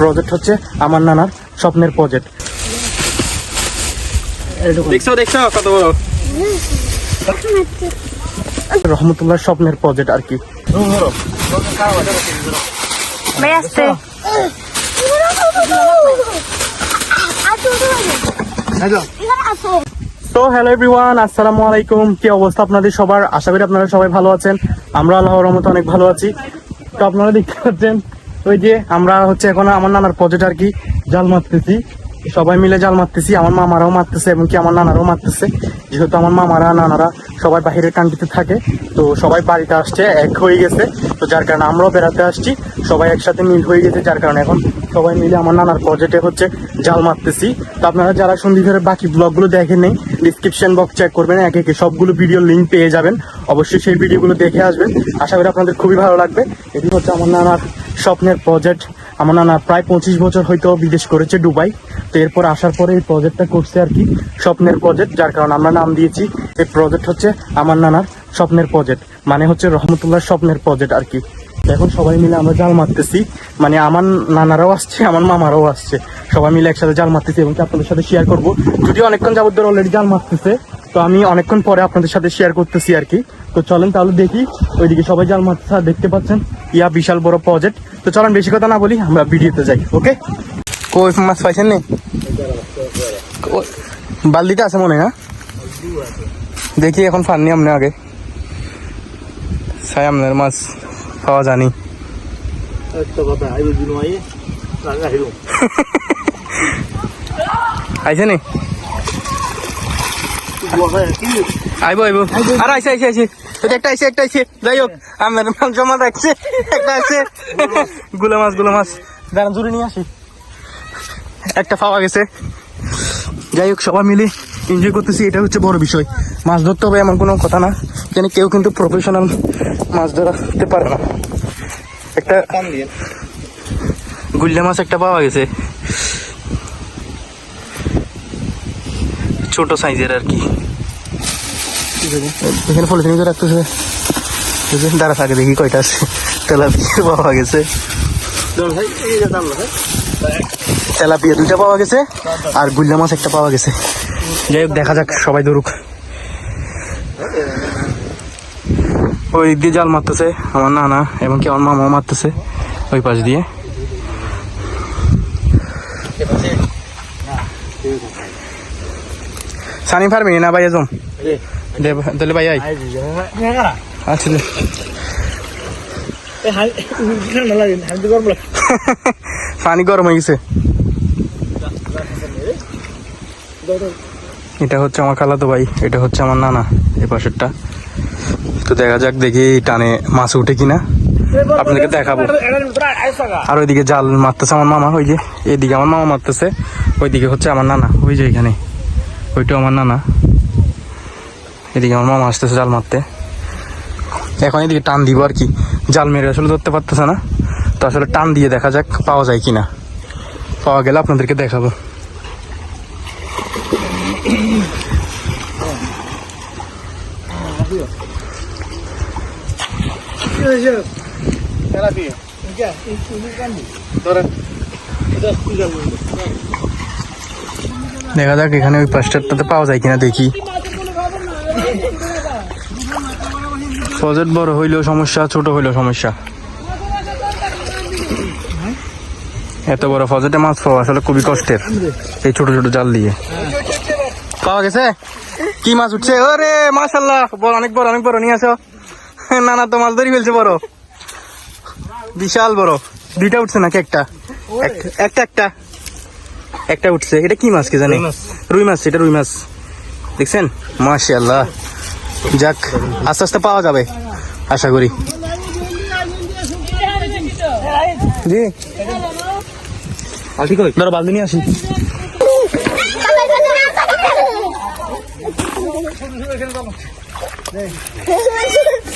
Project হচ্ছে আমার নানার স্বপ্নের প্রজেক্ট দেখছ দেখছ কত বড়। রহমতুল্লাহ স্বপ্নের প্রজেক্ট আর কি। তো হ্যালো এভরিওয়ান আসসালামু আলাইকুম। কি অবস্থা আপনাদের সবার? আশা করি আপনারা সবাই ভালো আছেন। আমরা আল্লাহর রহমতে অনেক ভালো আছি। তো আপনারা দেখতে পাচ্ছেন ওই যে আমরা হচ্ছে এখন আমার নানার প্রজেক্ট আর কি, জাল মারতেছি। সবাই মিলে জাল মারতেছি, আমার মামারাও মারতেছে এবং কি আমার নানারাও মারতেছে। যেহেতু আমার মামারা, নানারা সবাই বাহিরের কান্ট্রিতে থাকে, তো সবাই বাড়িতে আসছে, এক হয়ে গেছে। তো যার কারণে আমরাও বেড়াতে আসছি, সবাই একসাথে মিল হয়ে গেছে, যার কারণে এখন সবাই মিলে আমার নানার প্রজেক্টে হচ্ছে জাল মারতেছি। তো আপনারা যারা সন্ধিধরের বাকি ব্লগগুলো দেখেন নেই ডিসক্রিপশন বক্স চেক করবেন, একে একে সবগুলো ভিডিও লিঙ্ক পেয়ে যাবেন। অবশ্যই সেই ভিডিওগুলো দেখে আসবেন। আশা করি আপনাদের খুবই ভালো লাগবে। এটি হচ্ছে আমার নানার স্বপ্নের প্রজেক্ট আমার নানা প্রায় পঁচিশ বছর হয়তো বিদেশ করেছে দুবাই। তো এরপর আসার পরে এই প্রজেক্টটা করছে আর কি স্বপ্নের প্রজেক্ট যার কারণে আমরা নাম দিয়েছি। এই প্রজেক্ট হচ্ছে আমার নানার স্বপ্নের প্রজেক্ট মানে হচ্ছে রহমতুল্লাহ স্বপ্নের প্রজেক্ট আর কি। এখন সবাই মিলে আমরা জাল মারতেছি মানে আমার নানারাও আসছে, আমার মামারাও আসছে। সবাই মিলে একসাথে জাল মারতেছি এবং আপনাদের সাথে শেয়ার করব। যদিও অনেকক্ষণ যাবত ধরে অলরেডি জাল মারতেছে তো আমি অনেকক্ষণ পরে আপনাদের সাথে শেয়ার করতেছি আর কি। তো চলেন তাহলে দেখি ওইদিকে সবাই জাল আর দেখতে পাচ্ছেন ইয়া বিশাল বড় প্রজেক্ট তো চলেন বেশি কথা না বলি আমরা ভিডিওতে যাই ওকে কই মাছ পাইছেন নি? বালতিতে আছে মনে হয়? দেখি এখন ফাননি আপনি আগে। সাই আপনার মাছ পাওয়া জানি আইছে নি? আইবো আইবো। আর আইছে আইছে ওই একটা আইছে একটা আইছে। যাই হোক আমার মাল জমা রাখছে। একটা আছে। গুলো মাছগুলো মাছ। দাঁড়ান জুড়ে নিয়ে আসি। একটা পাওয়া গেছে। যাই হোক সবাই মিলে এনজয় করতেছি। এটা হচ্ছে বড় বিষয়। মাছ ধরতে হবে এমন কোনো কথা না। কেন কেউ কিন্তু প্রফেশনাল মাছ ধরাতে পারে না। একটা গুল্লা মাছ একটা পাওয়া গেছে। ছোট সাইজের আর কি। এখানে পলিথিন করে রাখতেছে। দাঁড়া থাকে, দেখি কয়টা আছে। তেলাপিয়া পাওয়া গেছে। তেলাপিয়া দুইটা পাওয়া গেছে, আর গুল্লা মাছ একটা পাওয়া গেছে। যাই হোক, দেখা যাক, সবাই ধরুক। ওই দিয়ে জাল মারতেছে, আমার নানা, এবং কি আমার মামাও মারতেছে, ওই পাশ দিয়ে। সানি ফার্মি না ভাই দে তাহলে ভাই আই আচ্ছা দে। পানি গরম হয়ে গেছে এটা হচ্ছে আমার খালাতো ভাই এটা হচ্ছে আমার নানা এই পাশেরটা তো দেখা যাক দেখি টানে মাছ উঠে কিনা আপনাদেরকে দেখাবো আর ওইদিকে জাল মারতেছে আমার মামা ওই যে এইদিকে আমার মামা মারতেছে ওইদিকে হচ্ছে আমার নানা ওই যে এখানে ওইটাও আমার নানা। এদিকে আমার মামা আসতেছে জাল মারতে। এখন এদিকে টান দিব আর কি। জাল মেরে আসলে ধরতে পারতেছে না। তো আসলে টান দিয়ে দেখা যাক পাওয়া যায় কিনা। পাওয়া গেলে আপনাদেরকে দেখাবো। দেখা যাক, এখানে ওই পাঁচটারটাতে পাওয়া যায় কিনা দেখি। প্রজেক্ট বড় হইলেও সমস্যা, ছোট হইলেও সমস্যা। এত বড় ফজেটে মাছ পাওয়া আসলে খুবই কষ্টের, এই ছোট ছোট জাল দিয়ে। পাওয়া গেছে? কি মাছ উঠছে? ওরে মাশাল্লাহ বড় অনেক বড় অনেক বড়, নিয়ে আসো। না না, তো মাছ ধরি ফেলছে বড়। বিশাল বড়। দুইটা উঠছে নাকি একটা? একটা একটা। একটা উঠছে। এটা কি মাছ কে জানি? রুই মাছ। এটা রুই মাছ। দেখছেন? মাশাল্লাহ যাক আস্তে আস্তে পাওয়া যাবে আশা করি। জি। ধরো বালতি নিয়ে আসি।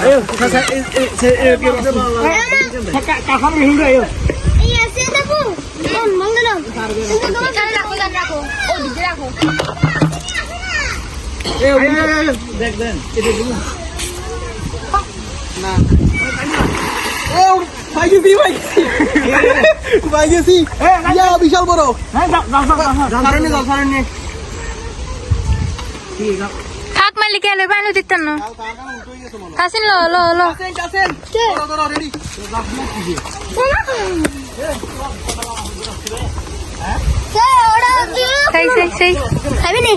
Ayo, saya saya kakak minum ayo. Iya, saya tahu. Mangalam. Tunggu, tunggu, tunggu, tunggu, tunggu. Oh, di ঠিক আছে। থাক মালিক এলো পানি দিতেন না হাসিন লো লো লো. সেই সেই সেই Kami nih.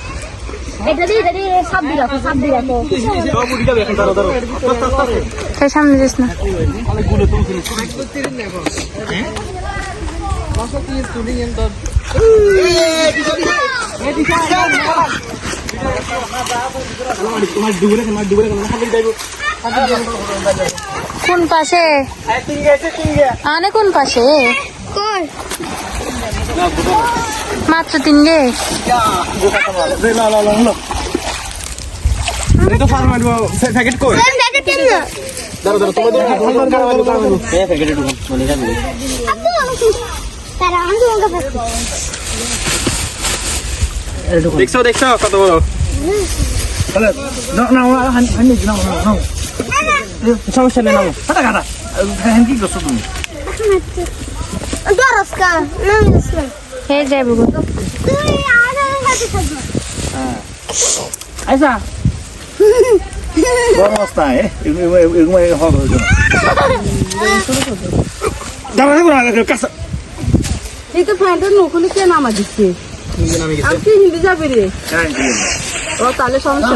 সামনে যাস না হ্যাঁ? কেন কোন পাশে আনে কোন পাশে Koi. মাত্র তিন গে লা লা লা লা এই তো ফার্ম মারবো প্যাকেট কই Saya nggak ketemu. দাঁড়া দাঁড়া তোমাদের কি ফোন দরকার হবে দাঁড়া এই প্যাকেটে ঢুকুন যাবে Aku langsung. Sekarang aku nggak pasti. এই ঢুকুন দেখছ দেখছ কত বড় সমস্যা নেই না কথা কথা হ্যাঁ কি করছ তুমি হে যাইব গো। Tuh, ada nggak bisa. আইসা বড় অবস্থা এ এগুলো হবে দাঁড়া দাঁড়া কাছে এই তো ফ্যানটা নকুলি কে নামা দিচ্ছে? আর হিন্দি যাবে রে? হ্যাঁ ও তাহলে সমস্যা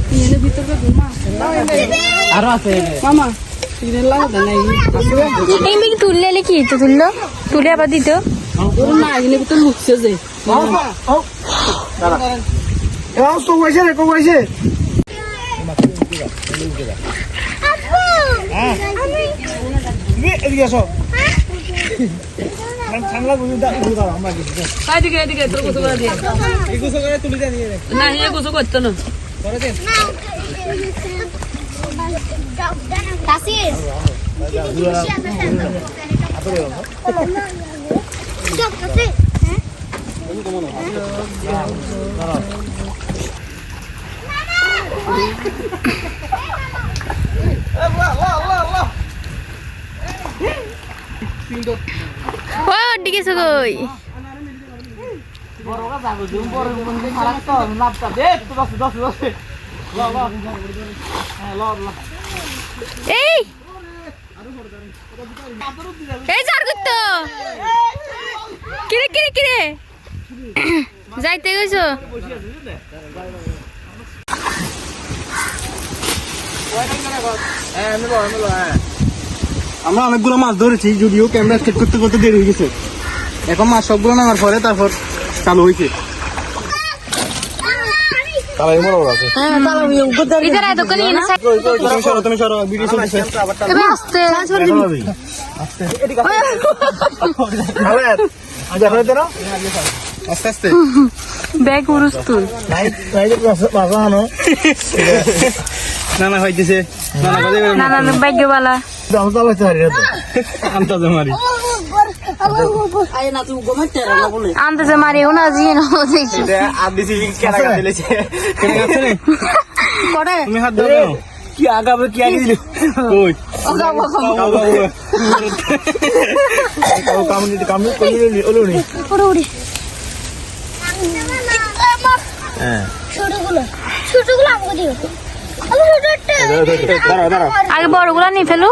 এনে ভিতরে ঘুমা আর আছে মামা এই মেয়ে তুললে এলে কি তো তুললো? তুলে আবার দিত? না এগুলো ভিতর লুকছে যে না। করতো না। Kasih. Stop, kasih. ও ডিগে কই এই! এই যার করতো কিরে কিরে কিরে? যাইতে গেছো? আমরা অনেকগুলো মাছ ধরেছি যদিও ক্যামেরা সেট করতে করতে দেরি হয়ে গেছে। এখন মাছ সবগুলো নামার পরে তারপর চালু হয়েছে। আসতে। আস্তে। আস্তে। ব্যাগ উরুস তুই। না না হইতেছে না না বাজে না না না ভাগ্যবালা। আন্তাজে মারি। আনতেছে? কি আগাবে কি আগে দিল? কাম নিতে কাম। কইলি udah. হ্যাঁ। ছোটগুলো ছোটগুলো আমাকে দিও। আমি ছোটটা দাঁড়াও দাঁড়াও। আগে বড়গুলা নিয়ে ফেলু।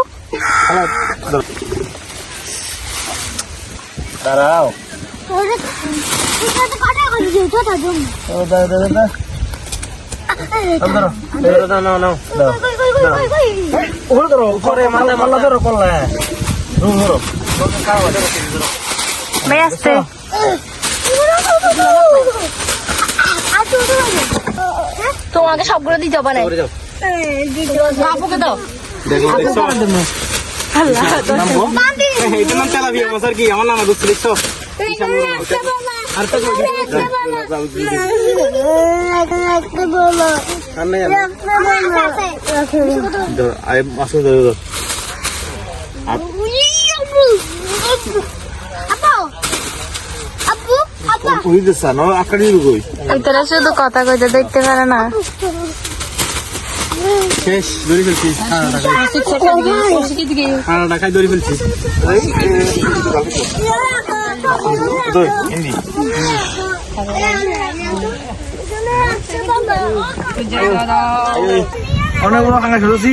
দাঁড়াও। তোমাকে সবগুলো দিতে হবে না। দাও। দেখো এতটা শুধু কথা কইতে দেখতে পারে না। শেষ ধরে ফেলছি। ঢাকায় ধরে ফেলছি। অনেক বড় ধরছি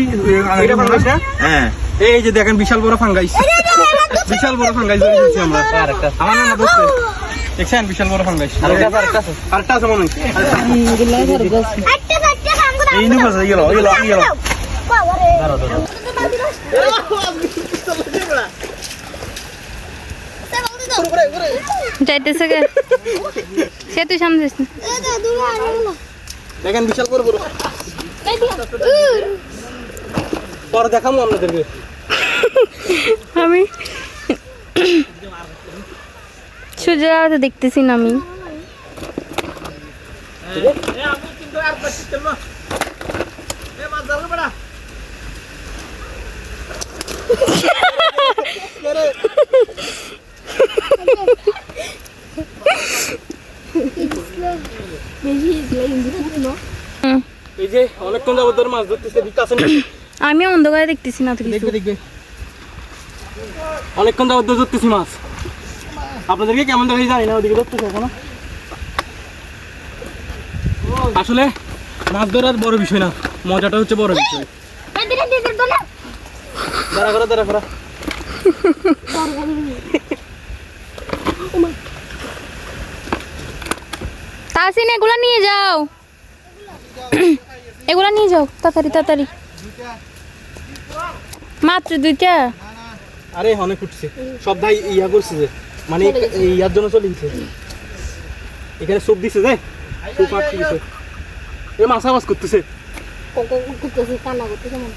হ্যাঁ। এই যে দেখেন বিশাল বড় ফাঙ্গাইস বিশাল বড় ফাঙ্গাইস ধরে ফেলছি আমরা। আমার নাম ধরছে দেখছেন? বিশাল বড় ফাঙ্গাইস আরেকটা আছে মনে হয়। এই নিয়ে ফেলছে গেল গেল গেল Bawa deh. Saya mau tuh. যাইতেছে কে সে তুই সামনে যাস না। Ada dulu ada dulu. দেখেন বিশাল বড় Eh আমি আলোতে দেখতেছি না আমি এই যে অনেকক্ষণ যাবত ধরে মাছ ধরতেছে দিকে আমি অন্ধকারে দেখতেছি না দেখবে দেখবে। অনেকক্ষণ যাবত ধরে ধরতেছি মাছ। আপনাদেরকে কেমন দেখাই জানি না ওদিকে ধরতেছে এখনও। আসলে মাছ ধরার বড় বিষয় না মজাটা হচ্ছে বড় বিষয়। দাঁড়া করা দাঁড়া করা তাসিন এগুলা নিয়ে যাও। এগুলা নিয়ে যাও তাড়াতাড়ি তাড়াতাড়ি। মাত্র দুইটা? আরে অনেক উঠছে সব ভাই ইয়া করছে যে মানে ইয়ার জন্য চলে গেছে। এখানে সব দিছে যে খুব আটকে দিছে। এ মাছ আওয়াজ করতেছে। কান্না করতেছি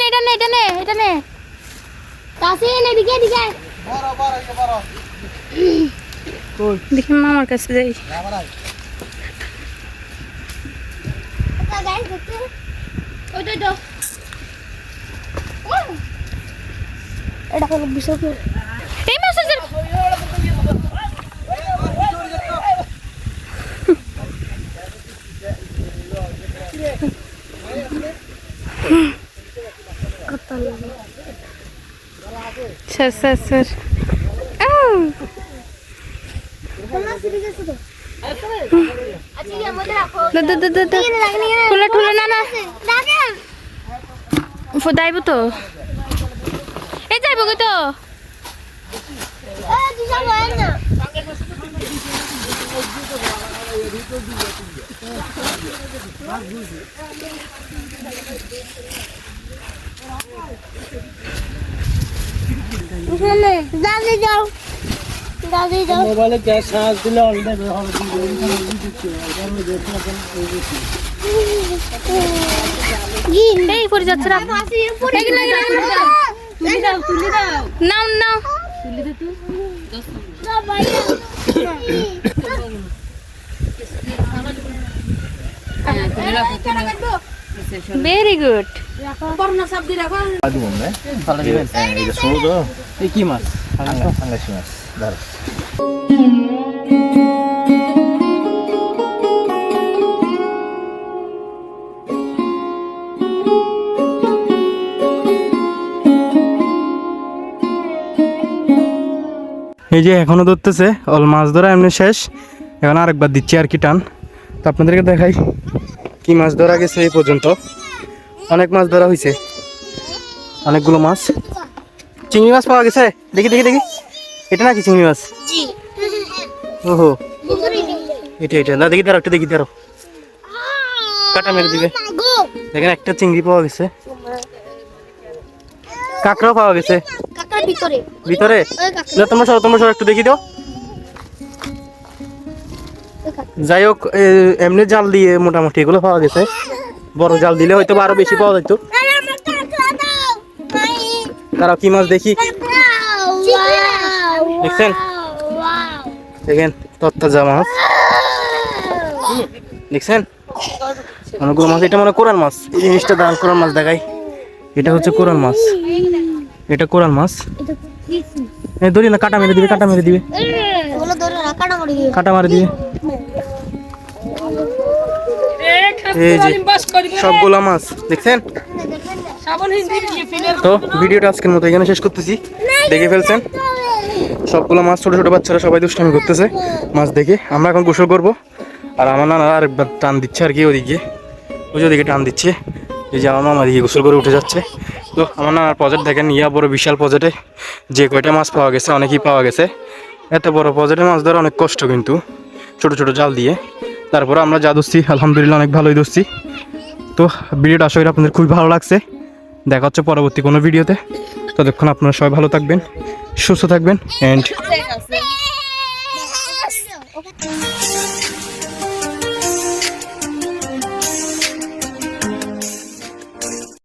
নে, এটা নে এটা নে। তাসিন এদিকে এদিকে দেখি মামার কাছে যাই। গাইস দেখতে ওই তো এটা হলো বিশাল এই মাছ আছে স্যার স্যার স্যার। আউ! দে, দে, দে, দে, দে। ঠুলে ঠুলে না না। দাইব তো। এই যাইব তো দাদি যাও দাদি যাও মোবাইলে গ্যাস চার্জ দিলে অলরেডি এই পরে যাচ্ছে রাখ এগুলো, এগুলো, এগুলো। নাও নাও। ভেরি গুড করোনা সব দিয়ে রাখো এই কি মাছ? এই যে এখনও ধরতেছে অল মাছ ধরা এমনি শেষ। এখন আরেকবার দিচ্ছি আর কি টান। তো আপনাদেরকে দেখাই কি মাছ ধরা গেছে এই পর্যন্ত। অনেক মাছ ধরা হয়েছে অনেকগুলো মাছ। চিংড়ি মাছ পাওয়া গেছে? দেখি দেখি দেখি। এটা নাকি চিংড়ি মাছ? ওহো। এটা এটা। না দেখি দাঁড়ো একটা দেখি দাঁড়ো কাটা মেরে দিবে। দেখেন একটা চিংড়ি পাওয়া গেছে। কাঁকড়াও পাওয়া গেছে। ভিতরে। ভিতরে? না তোমরা সব তোমরা সব একটু দেখি দাও। যাই হোক এমনি জাল দিয়ে মোটামুটি এগুলো পাওয়া গেছে। বড় জাল দিলে হয়তো আরও বেশি পাওয়া যেত। তারা কি মাছ দেখি? দেখছেন? দেখেন তত্তাজা মাছ। দেখছেন? অনেকগুলো মাছ এটা মানে কোরাল মাছ। এই জিনিসটা দাঁড়ান কোরাল মাছ দেখাই। এটা হচ্ছে কোরাল মাছ। এটা কোরাল মাছ। ধরি না কাটা মেরে দিবে কাটা মেরে দিবে। কাটা মারে দিবে। এই যে সবগুলা মাছ দেখছেন? তো ভিডিওটা আজকের মতো এখানে শেষ করতেছি। দেখে ফেলছেন? সবগুলো মাছ ছোট ছোট বাচ্চারা সবাই দুষ্টামি করতেছে। মাছ দেখে আমরা এখন গোসল করব। আর আমার নানা আরেকবার টান দিচ্ছে আর কি ওদিকে। ওই যে ওদিকে টান দিচ্ছে। এই যে আমার মামা দিকে গোসল করে উঠে যাচ্ছে। তো আমার নানার প্রজেক্ট দেখেন, ইয়া বড় বিশাল প্রজেক্টে যে কয়টা মাছ পাওয়া গেছে, অনেকই পাওয়া গেছে। এত বড় প্রজেক্টে মাছ ধরা অনেক কষ্ট কিন্তু, ছোট ছোট জাল দিয়ে। তারপরে আমরা যা ধরছি, আলহামদুলিল্লাহ অনেক ভালোই ধরছি। তো ভিডিওটা আশা করি আপনাদের খুবই ভালো লাগছে। দেখা হচ্ছে পরবর্তী কোনো ভিডিওতে। ততক্ষণ আপনারা সবাই ভালো থাকবেন, সুস্থ থাকবেন অ্যান্ড